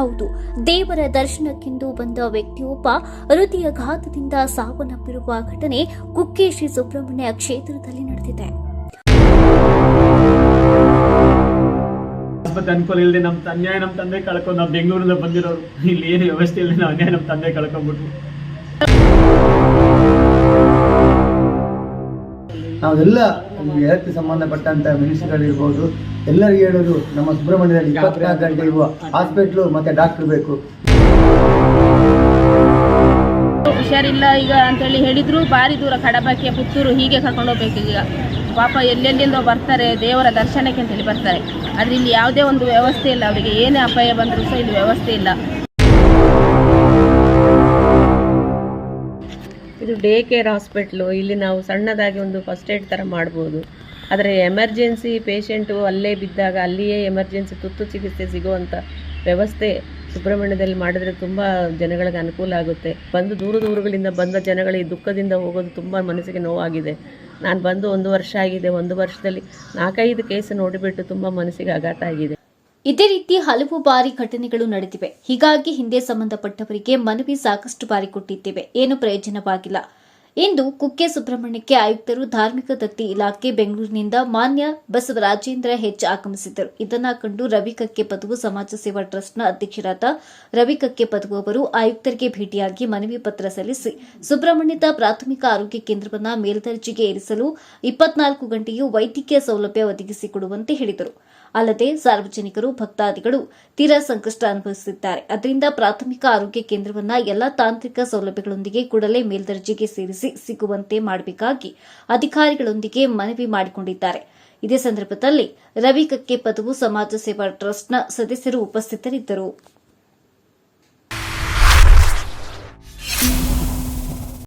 ಹೌದು. ದೇವರ ದರ್ಶನಕ್ಕೆಂದು ಬಂದ ವ್ಯಕ್ತಿಯೊಬ್ಬ ಹೃದಯಘಾತದಿಂದ ಸಾವನ್ನಪ್ಪಿರುವ ಘಟನೆ ಕುಕ್ಕೆ ಶ್ರೀ ಸುಬ್ರಹ್ಮಣ್ಯ ಕ್ಷೇತ್ರದಲ್ಲಿ ನಡೆದಿದೆ. ಆಸ್ಪತ್ರೆ ಅನುಕೂಲ ಇಲ್ಲದೆ ನಮ್ಮ ಅನ್ಯಾಯ ನಮ್ಮ ತಂದೆ ಕಳ್ಕೊಂಡು ನಾವು ಬೆಂಗಳೂರಿಂದ ಬಂದಿರೋರು. ಇಲ್ಲಿ ಏನು ವ್ಯವಸ್ಥೆ ಇಲ್ಲದೆ ನಾವು ಅನ್ಯಾಯ ನಮ್ಮ ತಂದೆ ಕಳ್ಕೊಂಡ್ಬಿಟ್ರು. ನಾವೆಲ್ಲ ಈ ಹೆಲ್ತ್ ಸಂಬಂಧಪಟ್ಟಂತ ಮಿನಿಸ್ಟ್ರಿಗಳಿರ್ಬೋದು ಎಲ್ಲರಿಗೂ ಹೇಳೋದು ನಮ್ಮ ಸುಬ್ರಹ್ಮಣ್ಯದಲ್ಲಿ ಇಪ್ಪತ್ನಾಲ್ಕು ಗಂಟೆ ಇರುವ ಹಾಸ್ಪಿಟ್ಲು ಮತ್ತೆ ಡಾಕ್ಟರ್ ಬೇಕು. ಹುಷಾರಿಲ್ಲ ಈಗ ಅಂತೇಳಿ ಹೇಳಿದ್ರು ಭಾರಿ ದೂರ ಕಡಬಕ್ಕೆ ಪುತ್ತೂರು ಹೀಗೆ ಕರ್ಕೊಂಡು ಹೋಗ್ಬೇಕು ಈಗ. ಪಾಪ ಎಲ್ಲೆಲ್ಲಿಂದ ಬರ್ತಾರೆ ದೇವರ ದರ್ಶನಕ್ಕೆ ಅಂತೇಳಿ ಬರ್ತಾರೆ. ಆದರೆ ಇಲ್ಲಿ ಯಾವುದೇ ಒಂದು ವ್ಯವಸ್ಥೆ ಇಲ್ಲ ಅವರಿಗೆ ಏನೇ ಅಪಾಯ ಬಂದರೂ ಸಹ ಇಲ್ಲಿ ವ್ಯವಸ್ಥೆ ಇಲ್ಲ. ಇದು ಡೇ ಕೇರ್ ಹಾಸ್ಪಿಟ್ಲು. ಇಲ್ಲಿ ನಾವು ಸಣ್ಣದಾಗಿ ಒಂದು ಫಸ್ಟ್ ಏಡ್ ಥರ ಮಾಡ್ಬೋದು. ಆದರೆ ಎಮರ್ಜೆನ್ಸಿ ಪೇಷೆಂಟು ಅಲ್ಲೇ ಬಿದ್ದಾಗ ಅಲ್ಲಿಯೇ ಎಮರ್ಜೆನ್ಸಿ ತುತ್ತು ಚಿಕಿತ್ಸೆ ಸಿಗುವಂಥ ವ್ಯವಸ್ಥೆ ಸುಬ್ರಹ್ಮಣ್ಯದಲ್ಲಿ ಮಾಡಿದ್ರೆ ತುಂಬ ಜನಗಳಿಗೆ ಅನುಕೂಲ ಆಗುತ್ತೆ. ಬಂದು ದೂರ ದೂರಗಳಿಂದ ಬಂದ ಜನಗಳಿಗೆ ದುಃಖದಿಂದ ಹೋಗೋದು ತುಂಬ ಮನಸ್ಸಿಗೆ ನೋವಾಗಿದೆ. ನಾನು ಬಂದು ಒಂದು ವರ್ಷ ಆಗಿದೆ. ಒಂದು ವರ್ಷದಲ್ಲಿ ನಾಲ್ಕೈದು ಕೇಸ್ ನೋಡಿಬಿಟ್ಟು ತುಂಬ ಮನಸ್ಸಿಗೆ ಆಘಾತ ಆಗಿದೆ. ಇದೇ ರೀತಿ ಹಲವು ಬಾರಿ ಘಟನೆಗಳು ನಡೆದಿವೆ. ಹೀಗಾಗಿ ಹಿಂದೆ ಸಂಬಂಧಪಟ್ಟವರಿಗೆ ಮನವಿ ಸಾಕಷ್ಟು ಬಾರಿ ಕೊಟ್ಟಿದ್ದೇವೆ. ಏನು ಪ್ರಯೋಜನವಾಗಿಲ್ಲ. ಇಂದು ಕುಕ್ಕೆ ಸುಬ್ರಹ್ಮಣ್ಯಕ್ಕೆ ಆಯುಕ್ತರು ಧಾರ್ಮಿಕ ದತ್ತಿ ಇಲಾಖೆ ಬೆಂಗಳೂರಿನಿಂದ ಮಾನ್ಯ ಬಸವರಾಜೇಂದ್ರ ಹೆಚ್ ಆಗಮಿಸಿದ್ದರು. ಇದನ್ನ ಕಂಡು ರವಿ ಕಕ್ಕೆ ಪದವು ಸಮಾಜ ಸೇವಾ ಟ್ರಸ್ಟ್ನ ಅಧ್ಯಕ್ಷರಾದ ರವಿ ಕಕ್ಕೆ ಪದವು ಅವರು ಆಯುಕ್ತರಿಗೆ ಭೇಟಿಯಾಗಿ ಮನವಿ ಪತ್ರ ಸಲ್ಲಿಸಿ, ಸುಬ್ರಹ್ಮಣ್ಯದ ಪ್ರಾಥಮಿಕ ಆರೋಗ್ಯ ಕೇಂದ್ರವನ್ನು ಮೇಲ್ದರ್ಜೆಗೆ ಏರಿಸಲು ಇಪ್ಪತ್ನಾಲ್ಕು ಗಂಟೆಯೂ ವೈದ್ಯಕೀಯ ಸೌಲಭ್ಯ ಒದಗಿಸಿಕೊಡುವಂತೆ ಹೇಳಿದರು. ಅಲ್ಲದೆ ಸಾರ್ವಜನಿಕರು, ಭಕ್ತಾದಿಗಳು ತೀರಾ ಸಂಕಷ್ಟ ಅನುಭವಿಸುತ್ತಿದ್ದಾರೆ. ಅದರಿಂದ ಪ್ರಾಥಮಿಕ ಆರೋಗ್ಯ ಕೇಂದ್ರವನ್ನ ಎಲ್ಲಾ ತಾಂತ್ರಿಕ ಸೌಲಭ್ಯಗಳೊಂದಿಗೆ ಕೂಡಲೇ ಮೇಲ್ದರ್ಜೆಗೆ ಸೇರಿಸಿ ಸಿಗುವಂತೆ ಮಾಡಬೇಕಾಗಿ ಅಧಿಕಾರಿಗಳೊಂದಿಗೆ ಮನವಿ ಮಾಡಿಕೊಂಡಿದ್ದಾರೆ. ಇದೇ ಸಂದರ್ಭದಲ್ಲಿ ರವಿ ಕಕ್ಕೆ ಪದವು ಸಮಾಜ ಸೇವಾ ಟ್ರಸ್ಟ್ನ ಸದಸ್ಯರು ಉಪಸ್ಥಿತರಿದ್ದರು.